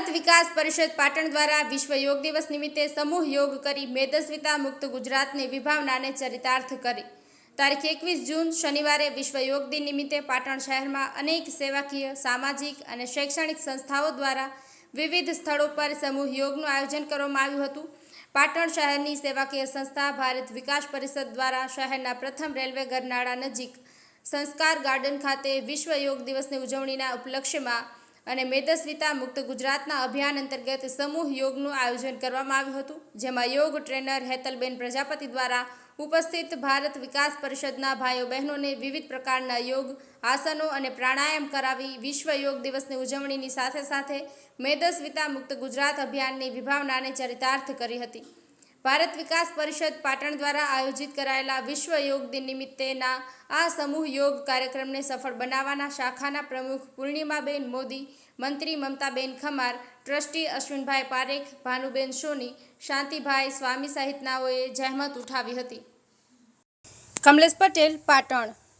ભારત વિકાસ પરિષદ પાટણ દ્વારા વિશ્વ યોગ દિવસ નિમિત્તે સમૂહ યોગ કરી મેદસ્વિતા મુક્ત ગુજરાતની વિભાવનાને ચરિતાર્થ કરી. તારીખ એકવીસ જૂન, શનિવારે વિશ્વ યોગ દિન નિમિત્તે પાટણ શહેરમાં અનેક સેવાકીય, સામાજિક અને શૈક્ષણિક સંસ્થાઓ દ્વારા વિવિધ સ્થળો પર સમૂહ યોગનું આયોજન કરવામાં આવ્યું હતું. પાટણ શહેરની સેવાકીય સંસ્થા ભારત વિકાસ પરિષદ દ્વારા શહેરના પ્રથમ રેલવે ગરનાળા નજીક સંસ્કાર ગાર્ડન ખાતે વિશ્વ યોગ દિવસની ઉજવણીના ઉપલક્ષ્યમાં અને મેદસ્વિતા મુક્ત ગુજરાતના અભિયાન અંતર્ગત સમૂહ યોગનું આયોજન કરવામાં આવ્યું હતું, જેમાં યોગ ટ્રેનર હેતલબેન પ્રજાપતિ દ્વારા ઉપસ્થિત ભારત વિકાસ પરિષદના ભાઈઓ બહેનોને વિવિધ પ્રકારના યોગ આસનો અને પ્રાણાયામ કરાવી વિશ્વ યોગ દિવસની ઉજવણીની સાથે સાથે મેદસ્વિતા મુક્ત ગુજરાત અભિયાનની વિભાવનાને ચરિતાર્થ કરી હતી. ભારત વિકાસ પરિષદ પાટણ દ્વારા આયોજિત કરાયેલા વિશ્વ યોગ દિન નિમિત્તેના આ સમૂહ યોગ કાર્યક્રમને સફળ બનાવવાના શાખાના પ્રમુખ પૂર્ણિમાબેન મોદી, મંત્રી મમતાબેન ખમાર, ટ્રસ્ટી અશ્વિનભાઈ પારેખ, ભાનુબેન સોની, શાંતિભાઈ સ્વામી સહિતનાઓએ જહેમત ઉઠાવી હતી. કમલેશ પટેલ, પાટણ.